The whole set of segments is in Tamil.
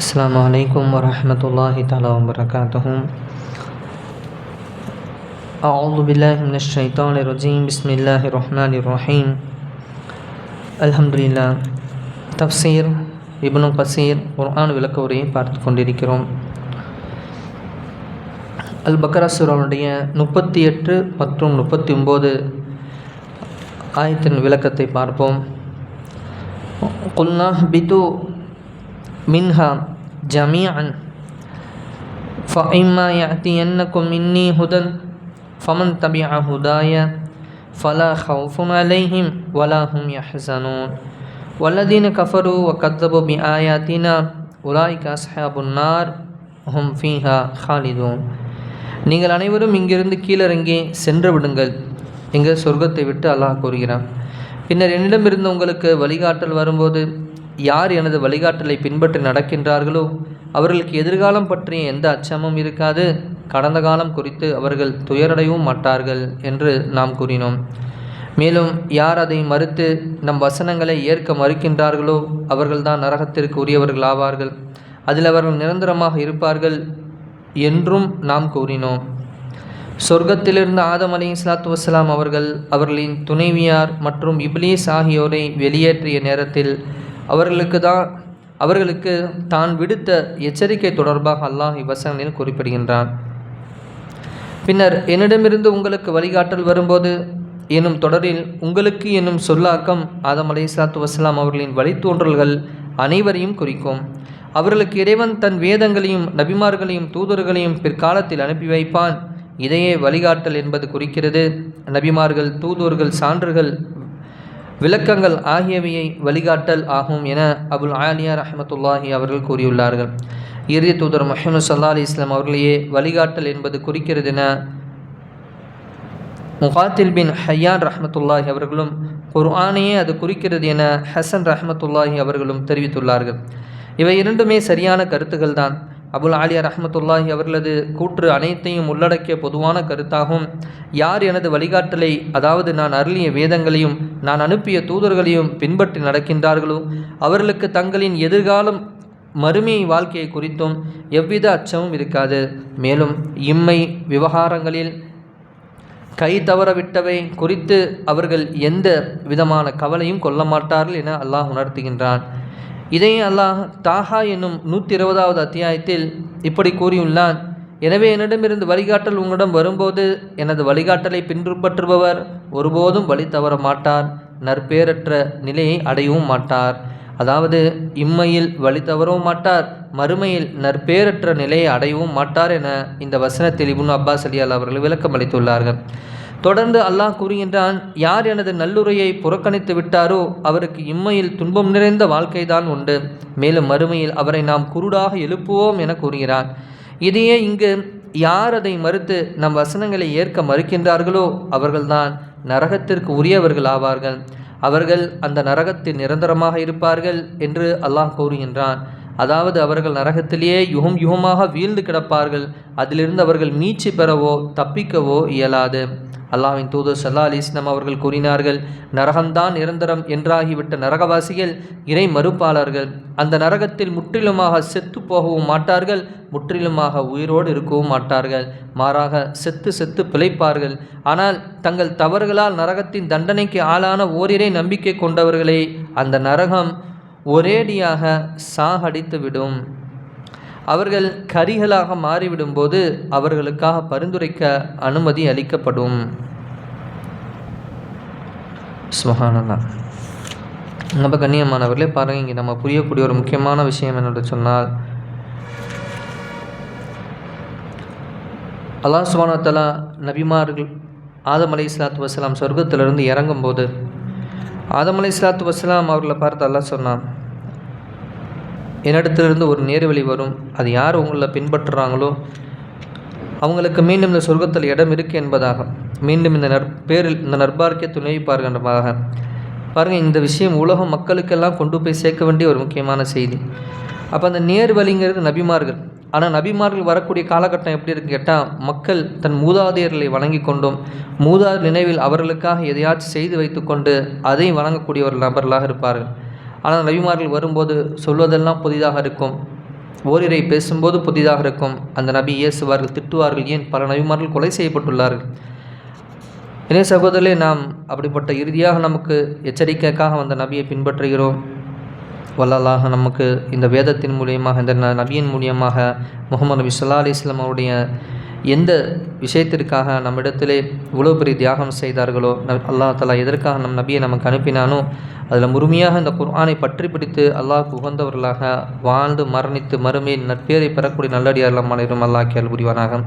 السلام عليكم ورحمة الله تعالى وبركاته أعوذ بالله من الشيطان الرجيم بسم الله الرحمن الرحيم الحمد لله தப்சீர் இப்னு கசீர் குர்ஆன் விளக்க உரையை பார்த்து கொண்டிருக்கிறோம் அல் பக்ரா சூராவுடைய முப்பத்தி எட்டு மற்றும் முப்பத்தி ஒம்பது ஆயத்தின் விளக்கத்தை பார்ப்போம் குல்னா பிது மின்ஹா ஜமீஅன் فإما يأتينكم مني هدى فمن تبع هداي فلا خوف عليهم ولا هم يحزنون والذين كفروا وكذبوا بآياتنا أولئك أصحاب النار هم فيها خالدون நீங்கள் அனைவரும் இங்கிருந்து கீழிறங்கி சென்று விடுங்கள் எங்கள் சொர்க்கத்தை விட்டு அல்லாஹ் கூறுகிறான் பின்னர் என்னிடமிருந்து உங்களுக்கு வழிகாட்டல் வரும்போது யார் எனது வழிகாட்டலை பின்பற்றி நடக்கின்றார்களோ அவர்களுக்கு எதிர்காலம் பற்றிய எந்த அச்சமும் இருக்காது. கடந்த காலம் குறித்து அவர்கள் துயரடையவும் மாட்டார்கள் என்று நாம் கூறினோம். மேலும் யார் அதை மறுத்து நம் வசனங்களை ஏற்க மறுக்கின்றார்களோ அவர்கள்தான் நரகத்திற்கு உரியவர்கள் ஆவார்கள் அதில் அவர்கள் நிரந்தரமாக இருப்பார்கள் என்றும் நாம் கூறினோம். சொர்க்கத்திலிருந்து ஆதம் அலி இஸ்லாத்து வசலாம் அவர்கள் அவர்களின் துணைவியார் மற்றும் இப்லீஸ் ஆகியோரை வெளியேற்றிய நேரத்தில் அவர்களுக்கு தான் அவர்களுக்கு தான் விடுத்த எச்சரிக்கை தொடர்பாக அல்லாஹ் இவ்வசனங்களில் குறிப்பிடுகின்றான். பின்னர் என்னிடமிருந்து உங்களுக்கு வழிகாட்டல் வரும்போது எனும் தொடரில் உங்களுக்கு என்னும் சொல்லாக்கம் ஆதம் அலை சாத்து வசலாம் அவர்களின் வழித்தோன்றல்கள் அனைவரையும் குறிக்கும். அவர்களுக்கு இறைவன் தன் வேதங்களையும் நபிமார்களையும் தூதர்களையும் பிற்காலத்தில் அனுப்பி வைப்பான். இதையே வழிகாட்டல் என்பது குறிக்கிறது. நபிமார்கள் தூதுவர்கள் சான்றுகள் விளக்கங்கள் ஆகியவையை வழிகாட்டல் ஆகும் என அபுல் ஆலியா ரஹமத்துல்லாஹி அவர்கள் கூறியுள்ளார்கள். இறுதி தூதர் முஹம்மது சல்லா அலி இஸ்லாம் அவர்களையே வழிகாட்டல் என்பது குறிக்கிறது என முகாத்தில் பின் ஹையான் ரஹமத்துல்லாஹி அவர்களும் குர்ஆனையே அது குறிக்கிறது என ஹசன் ரஹமத்துல்லாஹி அவர்களும் தெரிவித்துள்ளார்கள். இவை இரண்டுமே சரியான கருத்துக்கள் தான் அபுல் ஆலியா ரஹமத்துல்லாஹி அவர்களது கூற்று அனைத்தையும் உள்ளடக்கிய பொதுவான கருத்தாகும். யார் எனது வழிகாட்டலை அதாவது நான் அருளிய வேதங்களையும் நான் அனுப்பிய தூதர்களையும் பின்பற்றி நடக்கின்றார்களோ? அவர்களுக்கு தங்களின் எதிர்காலம் மறுமை வாழ்க்கையை குறித்தும் எவ்வித அச்சமும் இருக்காது. மேலும் இம்மை விவகாரங்களில் கை தவறவிட்டவை குறித்து அவர்கள் எந்த விதமான கவலையும் கொள்ள மாட்டார்கள் என அல்லாஹ் உணர்த்துகின்றான். இதையும் அல்லாஹ் தாஹா என்னும் நூற்றி இருபதாவது அத்தியாயத்தில் இப்படி கூறியுள்ளான். எனவே என்னிடமிருந்து வழிகாட்டல் உங்களிடம் வரும்போது எனது வழிகாட்டலை பின்பற்றுபவர் ஒருபோதும் வழி தவற மாட்டார் நற்பேரற்ற நிலையை அடையவும் மாட்டார். அதாவது இம்மையில் வழி தவறவும் மாட்டார் மறுமையில் நற்பேரற்ற நிலையை அடையவும் மாட்டார் என இந்த வசனத்தில் இபுன் அப்பாஸ் அலியால் அவர்கள் விளக்கம் அளித்துள்ளார்கள் தொடர்ந்து அல்லாஹ் கூறுகின்றான் யார் எனது நல்லுரையை புறக்கணித்து விட்டாரோ அவருக்கு இம்மையில் துன்பம் நிறைந்த வாழ்க்கைதான் உண்டு. மேலும் மறுமையில் அவரை நாம் குருடாக எழுப்புவோம் என கூறுகிறான் இதையே இங்கு யார் அதை மறுத்து நம் வசனங்களை ஏற்க மறுக்கின்றார்களோ அவர்கள்தான் நரகத்திற்கு உரியவர்கள் ஆவார்கள். அவர்கள் அந்த நரகத்தில் நிரந்தரமாக இருப்பார்கள் என்று அல்லாஹ் கூறுகின்றான். அதாவது அவர்கள் நரகத்திலேயே யுகம் யுகமாக வீழ்ந்து கிடப்பார்கள். அதிலிருந்து அவர்கள் மீட்சி பெறவோ தப்பிக்கவோ இயலாது. அல்லாவின் தூதர் சல்லா அலிஸ்லாம் அவர்கள் கூறினார்கள் நரகம்தான் நிரந்தரம் என்றாகிவிட்ட நரகவாசிகள் இறை மறுப்பாளர்கள். அந்த நரகத்தில் முற்றிலுமாக செத்து போகவும் மாட்டார்கள் முற்றிலுமாக உயிரோடு இருக்கவும் மாட்டார்கள். மாறாக செத்து செத்து பிழைப்பார்கள். ஆனால் தங்கள் தவறுகளால் நரகத்தின் தண்டனைக்கு ஆளான ஓரிரை நம்பிக்கை கொண்டவர்களே அந்த நரகம் ஒரேடியாக சாகடித்து விடும் அவர்கள் கரிகளாக மாறிவிடும்போது அவர்களுக்காக பரிந்துரைக்க அனுமதி அளிக்கப்படும். சுகானந்தா நம்ம கண்ணியமானவர்களே பாருங்கள் இங்கே நம்ம புரியக்கூடிய ஒரு முக்கியமான விஷயம் என்னென்று சொன்னால் அல்லாஹ் சுபானத்தலா நபிமார்கள் ஆதம் அலை இஸ்லாத்து வசலாம் சொர்க்கத்திலிருந்து இறங்கும்போது ஆதம் அலை இஸ்லாத்து வசலாம் அவர்களை பார்த்து அல்லாஹ் சொன்னான் என்னிடத்திலிருந்து ஒரு நேர்வழி வரும். அது யார் உங்களை பின்பற்றுறாங்களோ அவங்களுக்கு மீண்டும் இந்த சொர்க்கத்தில் இடம் இருக்குது என்பதாக. மீண்டும் இந்த நற்பேரில் இந்த நற்பார்க்கே துணைவிப்பார்கின்றமாக பாருங்கள் இந்த விஷயம் உலக மக்களுக்கெல்லாம் கொண்டு போய் சேர்க்க வேண்டிய ஒரு முக்கியமான செய்தி. அப்போ அந்த நேர்வழிங்கிறது நபிமார்கள். ஆனால் நபிமார்கள் வரக்கூடிய காலகட்டம் எப்படி இருக்குன்னு கேட்டால் மக்கள் தன் மூதாதையர்களை வணங்கி கொண்டும். மூதாதையர் நினைவில் அவர்களுக்காக எதையாச்சும் செய்து வைத்துக்கொண்டு அதையும் வணங்கக்கூடிய ஒரு நபர்களாக இருப்பார்கள். ஆனால் நபிமார்கள் வரும்போது சொல்வதெல்லாம் புதிதாக இருக்கும். ஓரிரை பேசும்போது புதிதாக இருக்கும். அந்த நபி இயேசுவார்கள் திட்டுவார்கள். ஏன்? பல நபிமார்கள் கொலை செய்யப்பட்டுள்ளார்கள். இணைய சகோதரே நாம் அப்படிப்பட்ட இறுதியாக நமக்கு எச்சரிக்கைக்காக வந்த நபியை பின்பற்றுகிறோம். வல்லலாக நமக்கு இந்த வேதத்தின் மூலியமாக இந்த நபியின் மூலியமாக முகமது நபி சொல்லா அலி இஸ்லாம் அவருடைய எந்த விஷயத்திற்காக நம்மிடத்திலே இவ்வளோ பெரிய தியாகம் செய்தார்களோ ந அல்லா தலா எதற்காக நம் நபியை நமக்கு அனுப்பினானோ அதில் முழுமையாக இந்த குர்ஆனை பற்றி பிடித்து அல்லாஹ் உகந்தவர்களாக வாழ்ந்து மரணித்து மறுமையின் நற்பேரை பெறக்கூடிய நல்லடியார் நம்மனைவரும் அல்லாஹ் கேள் புரிவானாக.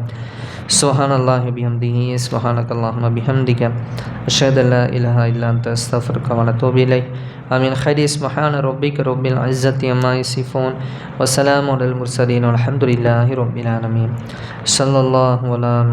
சுஹான் அல்லாஹ் பிஹம்திஹி சுஹானக் அல்லாஹ் பிஹம்திக அஷத் அல்லா இல்லா இல்லான் தஸ்தஃபர் கவன தோபிலை அமீன். ஹரிஸ் மஹான ரொபிக் ரொபில் அஸ்ஸத் அம்மா சிஃபோன் வசலாம் உடல் முர்சதீன் அலமதுல்லாஹி ரொபில் ஆலமீன் சல்லாஹ் வலாம்